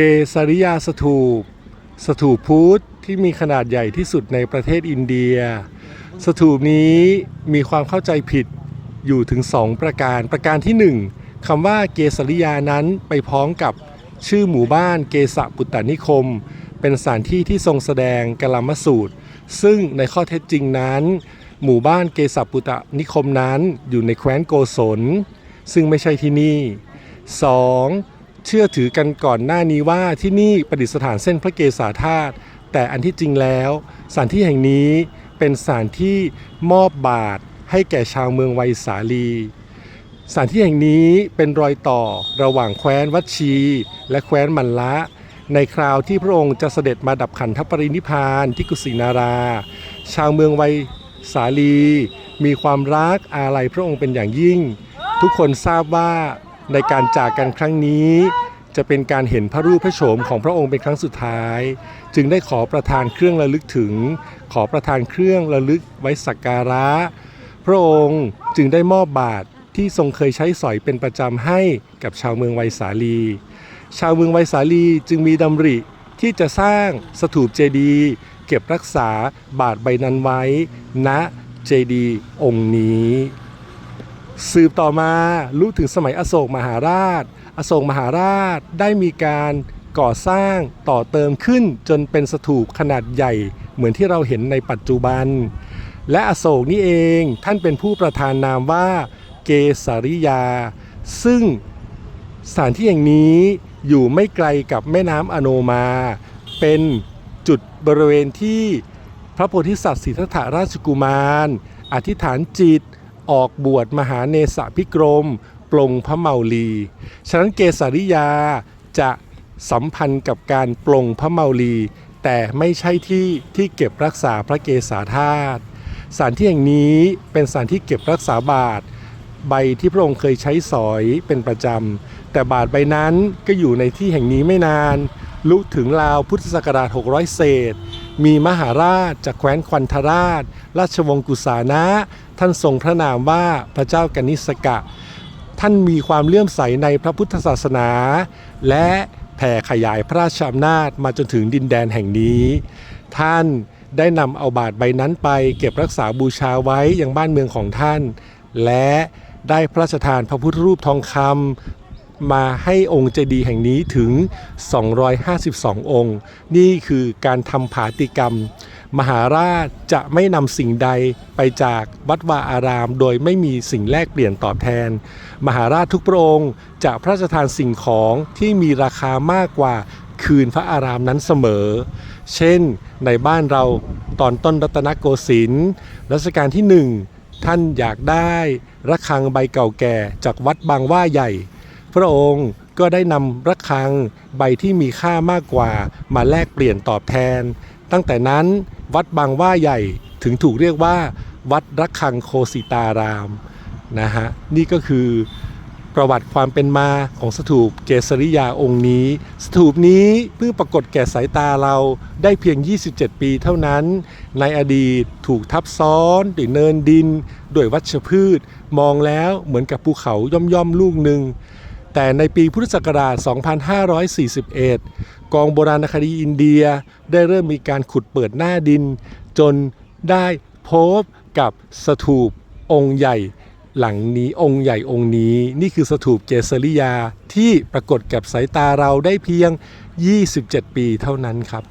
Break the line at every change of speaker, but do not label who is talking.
เกสริยาสถูป สถูปพุทธที่มีขนาดใหญ่ที่สุดในประเทศอินเดีย สถูปนี้มีความเข้าใจผิดอยู่ถึงสองประการ ประการที่หนึ่งคำว่าเกสริยานั้นไปพ้องกับชื่อหมู่บ้านเกษปุตตนิคม เป็นสถานที่ที่ทรงแสดงกลามสูตร ซึ่งในข้อเท็จจริงนั้น หมู่บ้านเกษปุตตนิคมนั้นอยู่ในแคว้นโกศล ซึ่งไม่ใช่ที่นี่ 2. เชื่อถือกันก่อนหน้านี้ว่าที่นี่ประดิษฐานเส้นพระเกศาธาตุแต่อันที่จริงแล้วสถานที่แห่งนี้เป็นสถานที่มอบบาทให้แก่ชาวเมืองไวยสาลีสถานที่แห่งนี้เป็นรอยต่อระหว่างแคว้นวัชี และแคว้นมันละ ในคราวที่พระองค์จะเสด็จมาดับขันธปรินิพพานที่กุสินารา ชาวเมืองไวยสาลี มีความรักอาลัยพระองค์เป็นอย่างยิ่ง ทุกคนทราบว่า ในการจากกันครั้งนี้ จะเป็นการเห็นพระรูปพระโฉมของพระองค์เป็นครั้งสุดท้าย จึงได้ขอประทานเครื่องระลึกถึง ขอประทานเครื่องระลึกไว้สักการะ พระองค์จึงได้มอบบาทที่ทรงเคยใช้สอยเป็นประจำให้กับชาวเมืองไวสาลี ชาวเมืองไวสาลีจึงมีดำริที่จะสร้างสถูปเจดีย์เก็บรักษาบาทใบนั้นไว้ณเจดีย์องค์นี้ สืบต่อมารู้ถึงสมัยอโศกมหาราช อโศกมหาราชได้มีการก่อสร้างต่อเติมขึ้นจนเป็นสถูปขนาดใหญ่เหมือนที่เราเห็นในปัจจุบัน และอโศกนี่เองท่านเป็นผู้ประธานนามว่าเกสริยา ซึ่งสถานที่แห่งนี้อยู่ไม่ไกลกับแม่น้ำอโนมา เป็นจุดบริเวณที่พระโพธิสัตว์สิทธัตถราชกุมาร อธิษฐานจิต ออกบวชมหาเนสพิกรม ปลงพระเมาลี ฉะนั้นเกสาริยาจะสัมพันธ์กับการปลงพระเมาลี แต่ไม่ใช่ที่ที่เก็บรักษาพระเกศาธาตุสถานที่แห่งนี้เป็นสถานที่เก็บรักษาบาท ใบที่พระองค์เคยใช้สอยเป็นประจำ แต่บาทใบนั้นก็อยู่ในที่แห่งนี้ไม่นาน ลุถึงราวพุทธศักราช 600 เศษ มีมหาราชจากแคว้นควันทราช ราชวงศ์กุสานะ ท่านทรงพระนามว่าพระเจ้ากนิสกะ ท่านมีความเลื่อมใสในพระพุทธศาสนา และแผ่ขยายพระราชอำนาจมาจนถึงดินแดนแห่งนี้ ท่านได้นำเอาบาทใบนั้นไปเก็บรักษาบูชาไว้ยังบ้านเมืองของท่าน และได้พระราชทานพระพุทธรูปทองคำมาให้องค์เจดีย์แห่งนี้ถึง 252 องค์ นี่คือการทำผาติกรรม มหาราชจะไม่นำสิ่งใดไปจากวัดวาอาราม โดยไม่มีสิ่งแลกเปลี่ยนตอบแทน มหาราชทุกพระองค์จะพระราชทานสิ่งของที่มีราคามากกว่าคืนพระอารามนั้นเสมอ เช่น ในบ้านเราตอนต้นรัตนโกสินทร์รัชกาลที่หนึ่งท่านอยากได้ระฆังใบเก่าแก่จากวัดบางว่าใหญ่ พระองค์ก็ได้นำระฆังใบที่มีค่ามากกว่ามาแลกเปลี่ยนตอบแทน ตั้งแต่นั้น วัดบางว่าใหญ่ถึงถูกเรียกว่า วัดระฆังโคสิตารามนะฮะนี่ก็คือประวัติความเป็นมาของสถูปเกสริยาองค์นี้ สถูปนี้เพิ่งปรากฏแก่สายตาเราได้เพียง 27 ปีเท่านั้น ในอดีตถูกทับซ้อนด้วยเนินดิน ด้วยวัชพืช มองแล้วเหมือนกับภูเขาย่อมๆลูกหนึ่ง แต่ในปีพุทธศักราช 2541 กองโบราณคดีอินเดียได้เริ่มมีการขุดเปิดหน้าดิน จนได้พบกับสถูปองค์ใหญ่หลังนี้องค์ใหญ่องค์นี้ นี่คือสถูปเกสริยาที่ปรากฏกับสายตาเราได้เพียง 27 ปีเท่านั้นครับ